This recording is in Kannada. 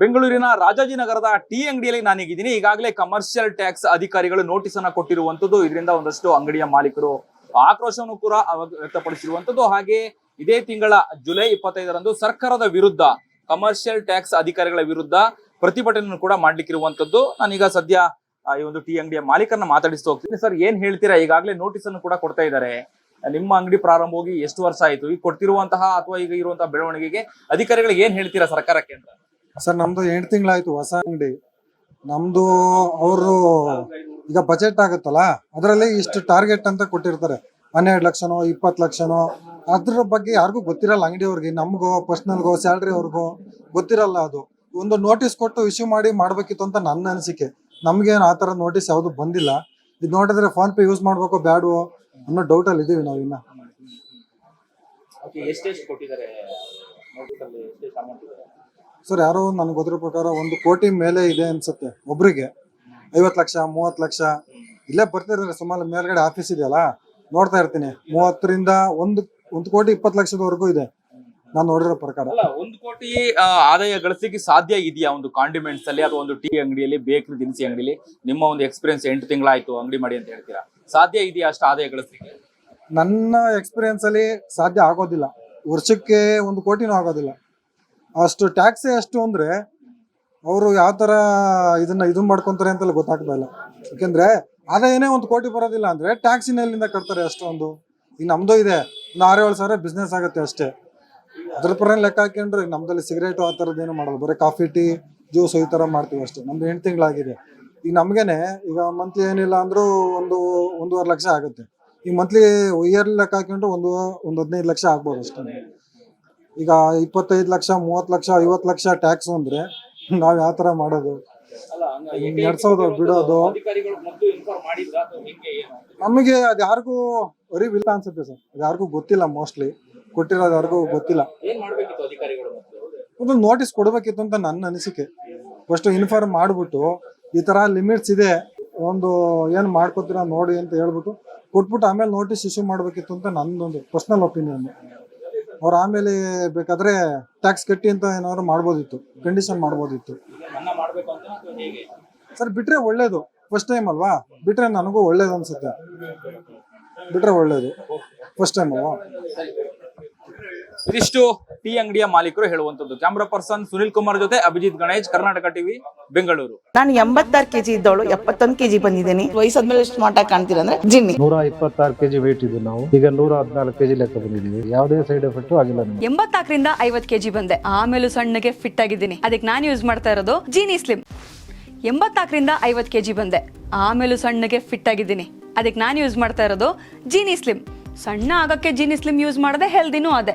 ಬೆಂಗಳೂರಿನ ರಾಜಾಜಿನಗರದ ಟೀ ಅಂಗಡಿಯಲ್ಲಿ ನಾನೀಗಿದ್ದೀನಿ. ಈಗಾಗಲೇ ಕಮರ್ಷಿಯಲ್ ಟ್ಯಾಕ್ಸ್ ಅಧಿಕಾರಿಗಳು ನೋಟಿಸ್ ಅನ್ನ ಕೊಟ್ಟಿರುವಂತದ್ದು. ಇದರಿಂದ ಒಂದಷ್ಟು ಅಂಗಡಿಯ ಮಾಲೀಕರು ಆಕ್ರೋಶವನ್ನು ಕೂಡ ವ್ಯಕ್ತಪಡಿಸಿರುವಂತದ್ದು. ಹಾಗೆ ಇದೇ ತಿಂಗಳ ಜುಲೈ ಇಪ್ಪತ್ತೈದರಂದು ಸರ್ಕಾರದ ವಿರುದ್ಧ ಕಮರ್ಷಿಯಲ್ ಟ್ಯಾಕ್ಸ್ ಅಧಿಕಾರಿಗಳ ವಿರುದ್ಧ ಪ್ರತಿಭಟನೆಯನ್ನು ಕೂಡ ಮಾಡ್ಲಿಕ್ಕಿರುವಂತದ್ದು. ನಾನೀಗ ಸದ್ಯ ಈ ಒಂದು ಟೀ ಅಂಗಡಿಯ ಮಾಲೀಕರನ್ನ ಮಾತಾಡಿಸ್ತಾ ಹೋಗ್ತೀನಿ. ಸರ್, ಏನ್ ಹೇಳ್ತೀರಾ? ಈಗಾಗಲೇ ನೋಟಿಸ್ ಅನ್ನು ಕೂಡ ಕೊಡ್ತಾ ಇದ್ದಾರೆ. ನಿಮ್ಮ ಅಂಗಡಿ ಪ್ರಾರಂಭ ಹೋಗಿ ಎಷ್ಟು ವರ್ಷ ಆಯ್ತು? ಈಗ ಕೊಡ್ತಿರುವಂತಹ ಅಥವಾ ಈಗ ಇರುವಂತಹ ಬೆಳವಣಿಗೆಗೆ ಅಧಿಕಾರಿಗಳಿಗೆ ಏನ್ ಹೇಳ್ತೀರಾ ಸರ್ಕಾರಕ್ಕೆ ಅಂತ? ಸರ್, ನಮ್ದು ಎಂಟು ತಿಂಗಳಾಯ್ತು ಹೊಸ ಅಂಗಡಿ. ನಮ್ದು ಅವರು ಈಗ ಬಜೆಟ್ ಆಗುತ್ತಲ್ಲ, ಅದರಲ್ಲಿ ಇಷ್ಟು ಟಾರ್ಗೆಟ್ ಅಂತ ಕೊಟ್ಟಿರ್ತಾರೆ. ಹನ್ನೆರಡು ಲಕ್ಷನೋ, ಇಪ್ಪತ್ತು ಲಕ್ಷನೋ, ಅದ್ರ ಬಗ್ಗೆ ಯಾರಿಗೂ ಗೊತ್ತಿರಲ್ಲ ಅಂಗಡಿಯವ್ರಿಗೆ, ನಮಗೋ ಪರ್ಸ್ನಲ್ಗೋ ಸ್ಯಾಲ್ರಿ ಅವ್ರಿಗೋ ಗೊತ್ತಿರಲ್ಲ ಅದು. ಒಂದು ನೋಟಿಸ್ ಕೊಟ್ಟು ಇಶ್ಯೂ ಮಾಡಿ ಮಾಡ್ಬೇಕಿತ್ತು ಅಂತ ನನ್ನ ಅನಿಸಿಕೆ. ನಮಗೇನು ಆ ಥರ ನೋಟಿಸ್ ಯಾವುದು ಬಂದಿಲ್ಲ. ಇದು ನೋಡಿದ್ರೆ ಫೋನ್ ಪೇ ಯೂಸ್ ಮಾಡಬೇಕು ಬ್ಯಾಡ್ವೋ ಅನ್ನೋ ಡೌಟಲ್ಲಿ ಇದ್ದೀವಿ ನಾವು ಇನ್ನ ಎಷ್ಟೆಷ್ಟು ಕೊಟ್ಟಿದ್ದಾರೆ? ಸರ್ ಯಾರೋ ನನಗೆ ಗೊತ್ತಿರೋ ಪ್ರಕಾರ ಒಂದು ಕೋಟಿ ಮೇಲೆ ಇದೆ ಅನ್ಸುತ್ತೆ ಒಬ್ರಿಗೆ. ಐವತ್ತು ಲಕ್ಷ ಮೂವತ್ತು ಲಕ್ಷ. ಇಲ್ಲೇ ಬರ್ತಿದ್ರೆ ಸುಮಾರು ಮೇಲ್ಗಡೆ ಆಫೀಸ್ ಇದೆಯಲ್ಲ? ನೋಡ್ತಾ ಇರ್ತೀನಿ. ಮೂವತ್ತರಿಂದ ಒಂದು ಒಂದು ಕೋಟಿ ಇಪ್ಪತ್ತು ಲಕ್ಷದವರೆಗೂ ಇದೆ. ನಾನು ನೋಡಿರೋ ಪ್ರಕಾರ. ಅಲ್ಲ ಒಂದು ಕೋಟಿ ಆದಾಯ ಗಳಿಸಿಕೆ ಸಾಧ್ಯ ಇದೆಯಾ ಒಂದು ಕಾಂಡಿಮೆಂಟ್ಸ್ ಅಲ್ಲಿ ಅಥವಾ ಒಂದು ಟೀ ಅಂಗಡಿಯಲ್ಲಿ ಬೇಕರಿ ದಿನಸಿ ಅಂಗಡಿಯಲ್ಲಿ ನಿಮ್ಮ ಒಂದು ಎಕ್ಸ್ಪೀರಿಯನ್ಸ್ ಎಂಟು ತಿಂಗಳಾಯ್ತು ಅಂಗಡಿ ಮಾಡಿ ಅಂತ ಹೇಳ್ತೀರಾ? ಸಾಧ್ಯ ಇದೆಯಾ ಅಷ್ಟು ಆದಾಯ ಗಳಿಸಿಕೆ ನನ್ನ ಎಕ್ಸ್ಪೀರಿಯನ್ಸ್ ಅಲ್ಲಿ ಸಾಧ್ಯ ಆಗೋದಿಲ್ಲ. ವರ್ಷಕ್ಕೆ ಒಂದು ಕೋಟಿನೂ ಆಗೋದಿಲ್ಲ. ಅಷ್ಟು ಟ್ಯಾಕ್ಸೇ ಅಷ್ಟು ಅಂದರೆ ಅವರು ಯಾವ ತರ ಇದನ್ನ ಇದು ಮಾಡ್ಕೊಂತಾರೆ ಅಂತೆಲ್ಲ ಗೊತ್ತಾಗ್ತಾ ಇಲ್ಲ. ಯಾಕೆಂದ್ರೆ ಆದಾಯನೇ ಒಂದು ಕೋಟಿ ಬರೋದಿಲ್ಲ ಅಂದ್ರೆ ಟ್ಯಾಕ್ಸಿನ ಎಲ್ಲಿಂದ ಕಟ್ತಾರೆ ಅಷ್ಟೊಂದು ಈಗ ನಮ್ಮದು ಇದೆ, ಒಂದು ಆರು ಏಳು ಸಾವಿರ ಬಿಸ್ನೆಸ್ ಆಗುತ್ತೆ ಅಷ್ಟೇ. ಅದ್ರ ಪರ ಲೆಕ್ಕ ಹಾಕೊಂಡ್ರೆ ಈಗ ನಮ್ದಲ್ಲಿ ಸಿಗರೇಟು ಆ ಥರದ್ದೇನು ಮಾಡಲ್ಲ, ಬರೀ ಕಾಫಿ ಟೀ ಜ್ಯೂಸ್ ಈ ಥರ ಮಾಡ್ತೀವಿ ಅಷ್ಟೇ. ನಮ್ದು ಎಂಟು ತಿಂಗಳಾಗಿದೆ. ಈಗ ನಮಗೇನೆ, ಈಗ ಮಂತ್ಲಿ ಏನಿಲ್ಲ ಅಂದರೂ ಒಂದು ಒಂದೂವರೆ ಲಕ್ಷ ಆಗುತ್ತೆ. ಈ ಮಂತ್ಲಿ ಇಯರ್ಲಿ ಲೆಕ್ಕ ಹಾಕೊಂಡ್ರೆ ಒಂದು ಒಂದು ಹದಿನೈದು ಲಕ್ಷ ಆಗ್ಬೋದು ಅಷ್ಟೇ. ಈಗ ಇಪ್ಪತ್ತೈದು ಲಕ್ಷ ಮೂವತ್ತು ಲಕ್ಷ ಐವತ್ತು ಲಕ್ಷ ಟ್ಯಾಕ್ಸ್ ಅಂದ್ರೆ ನಾವು ಯಾವ ತರ ಮಾಡೋದು? ನಡ್ಸೋದು ಬಿಡೋದು. ನಮಗೆ ಅದು ಯಾರಿಗೂ ಅರಿವಿಲ್ಲ ಅನ್ಸುತ್ತೆ ಸರ್. ಅದು ಯಾರಿಗೂ ಗೊತ್ತಿಲ್ಲ ಮೋಸ್ಟ್ಲಿ ಕೊಟ್ಟಿರೋದು ಯಾರಿಗೂ ಗೊತ್ತಿಲ್ಲ. ಒಂದು ನೋಟಿಸ್ ಕೊಡಬೇಕಿತ್ತು ಅಂತ ನನ್ನ ಅನಿಸಿಕೆ. ಫಸ್ಟ್ ಇನ್ಫಾರ್ಮ್ ಮಾಡಿಬಿಟ್ಟು ಈ ತರ ಲಿಮಿಟ್ಸ್ ಇದೆ ಒಂದು ಏನು ಮಾಡ್ಕೋತೀರಾ ನೋಡಿ ಅಂತ ಹೇಳ್ಬಿಟ್ಟು ಕೊಟ್ಬಿಟ್ಟು ಆಮೇಲೆ ನೋಟಿಸ್ ಇಶ್ಯೂ ಮಾಡಬೇಕಿತ್ತು ಅಂತ ನನ್ನೊಂದು ಪರ್ಸ್ನಲ್ ಒಪಿನಿಯನ್ ಅವ್ರು ಆಮೇಲೆ ಬೇಕಾದ್ರೆ ಟ್ಯಾಕ್ಸ್ ಕಟ್ಟಿ ಅಂತ ಏನಾದ್ರು ಮಾಡ್ಬೋದಿತ್ತು ಕಂಡೀಷನ್ ಮಾಡ್ಬೋದಿತ್ತು. ಸರ್, ಬಿಟ್ರೆ ಒಳ್ಳೇದು. ಫಸ್ಟ್ ಟೈಮ್ ಅಲ್ವಾ? ಬಿಟ್ರೆ ನನಗೂ ಒಳ್ಳೇದು ಅನ್ಸುತ್ತೆ. ಬಿಟ್ರೆ ಒಳ್ಳೇದು. ಫಸ್ಟ್ ಟೈಮ್ ಅಲ್ವಾ? ಇದಿಷ್ಟು. ಟೀ ಅಂಗಡಿಯ ಮಾಲೀಕರು ಹೇಳುವಂತದ್ದು ಕ್ಯಾಮ್ರಾ ಪರ್ಸನ್ ಸುನಿಲ್ ಕುಮಾರ್ ಜೊತೆ ಅಭಿಜಿತ್ ಗಣೇಶ್ ಕರ್ನಾಟಕ ಟಿವಿ ಬೆಂಗಳೂರು ನಾನು ಎಂಬತ್ತಾರು ಕೆಜಿ ಇದ್ದವಳು ಎಪ್ಪತ್ತೊಂದು ಕೆಜಿ ಬಂದಿದ್ದೀನಿ. ವಯಸ್ಸಾದ್ಮೇಲೆ ಸ್ಮಾರ್ಟ್ ಆಗಿ ಕಾಣ್ತೀರ ಅಂದ್ರೆ ಜಿನ್ನಿ. ನೂರ ಇಪ್ಪತ್ತಾರು ಕೆಜಿ ವೇಟ್ ಇದ್ದು ನಾವು. ಈಗ ನೂರ ಹದಿನಾಲ್ಕು ಕೆಜಿ ಲೆಕ್ಕ ಬಂದಿದ್ದೀವಿ. ಯಾವುದೇ ಸೈಡ್ ಎಫೆಕ್ಟ್ ಆಗಿಲ್ಲ ಎಂಬತ್ತಾಕರಿಂದ ಎಂಬತ್ನಾಲ್ಕರಿಂದ ಐವತ್ ಕೆಜಿ ಬಂದೆ. ಆಮೇಲೆ ಸಣ್ಣಗೆ ಫಿಟ್ ಆಗಿದ್ದೀನಿ. ಅದಕ್ಕೆ ನಾನು ಯೂಸ್ ಮಾಡ್ತಾ ಇರೋದು ಜೀನಿ ಸ್ಲಿಮ್ ಎಂಬತ್ತಾಕರಿಂದ ಐವತ್ತು ಕೆಜಿ ಬಂದೆ. ಆಮೇಲೂ ಸಣ್ಣಗೆ ಫಿಟ್ ಆಗಿದ್ದೀನಿ. ಅದಕ್ಕೆ ನಾನು ಯೂಸ್ ಮಾಡ್ತಾ ಇರೋದು ಜೀನಿ ಸ್ಲಿಮ್ ಸಣ್ಣ ಆಗಕ್ಕೆ ಜೀನಿ ಸ್ಲಿಮ್ ಯೂಸ್ ಮಾಡದೆ ಹೆಲ್ದಿನೂ ಅದೇ.